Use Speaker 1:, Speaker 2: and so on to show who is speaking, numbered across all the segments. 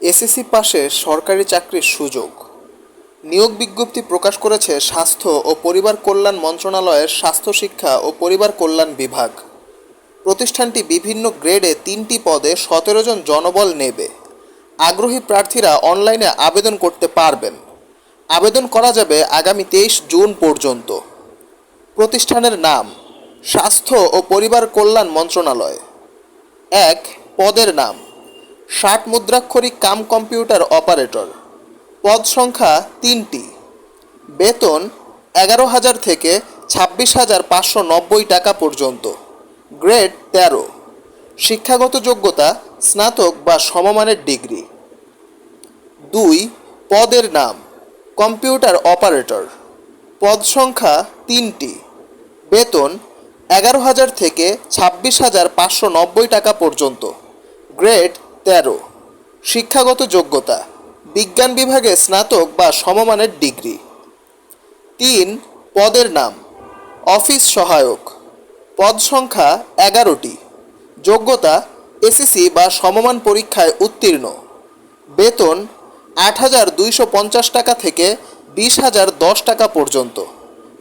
Speaker 1: SSC পাশে সরকারি চাকরির সুযোগ। নিয়োগ বিজ্ঞপ্তি প্রকাশ করেছে স্বাস্থ্য ও পরিবার কল্যাণ মন্ত্রণালয়ের স্বাস্থ্য শিক্ষা ও পরিবার কল্যাণ বিভাগ। প্রতিষ্ঠানটি বিভিন্ন গ্রেডে তিনটি পদে সতেরো জন জনবল নেবে। আগ্রহী প্রার্থীরা অনলাইনে আবেদন করতে পারবেন। আবেদন করা যাবে আগামী তেইশ জুন পর্যন্ত। প্রতিষ্ঠানের নাম, স্বাস্থ্য ও পরিবার কল্যাণ মন্ত্রণালয়। এক, পদের নাম। ষাট মুদ্রাক্ষরিক কাম কম্পিউটার অপারেটর। পদ সংখ্যা তিনটি। বেতন এগারো হাজার থেকে ছাব্বিশ হাজার পাঁচশো নব্বই টাকা পর্যন্ত। গ্রেড তেরো। শিক্ষাগত যোগ্যতা, স্নাতক বা সমমানের ডিগ্রি। দুই, পদের নাম, কম্পিউটার অপারেটর। পদ সংখ্যা তিনটি। বেতন এগারো হাজার থেকে ছাব্বিশ হাজার পাঁচশো নব্বই টাকা পর্যন্ত। গ্রেড তেরো। শিক্ষাগত যোগ্যতা, বিজ্ঞান বিভাগে স্নাতক বা সমমানের ডিগ্রি। তিন, পদের নাম, অফিস সহায়ক, পদ সংখ্যা এগারোটি, যোগ্যতা, এসএসসি বা সমমান পরীক্ষায় উত্তীর্ণ। বেতন, আট হাজার দুইশো পঞ্চাশ টাকা থেকে বিশ হাজার দশ টাকা পর্যন্ত।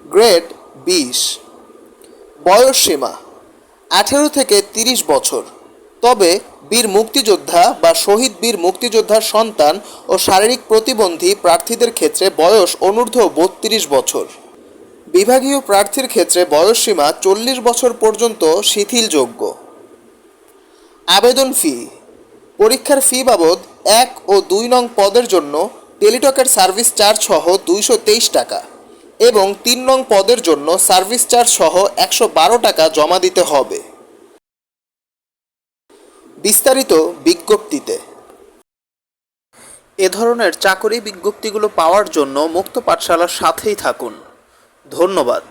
Speaker 1: গ্রেড বিশ। বয়স সীমা, আঠেরো থেকে তিরিশ বছর। তবে বীর মুক্তিযোদ্ধা বা শহীদ বীর মুক্তিযোদ্ধার সন্তান ও শারীরিক প্রতিবন্ধী প্রার্থীদের ক্ষেত্রে বয়স অনূর্ধ্ব বত্রিশ বছর। বিভাগীয় প্রার্থীর ক্ষেত্রে বয়সসীমা চল্লিশ বছর পর্যন্ত শিথিলযোগ্য। আবেদন ফি। পরীক্ষার ফি বাবদ এক ও দুই নং পদের জন্য টেলিটকের সার্ভিস চার্জ সহ দুইশো তেইশ টাকা এবং তিন নং পদের জন্য সার্ভিস চার্জ সহ একশো বারো টাকা জমা দিতে হবে। বিস্তারিত বিজ্ঞপ্তিতে। এ ধরনের চাকরি বিজ্ঞপ্তিগুলো পাওয়ার জন্য মুক্ত পাঠশালার সাথেই থাকুন। ধন্যবাদ।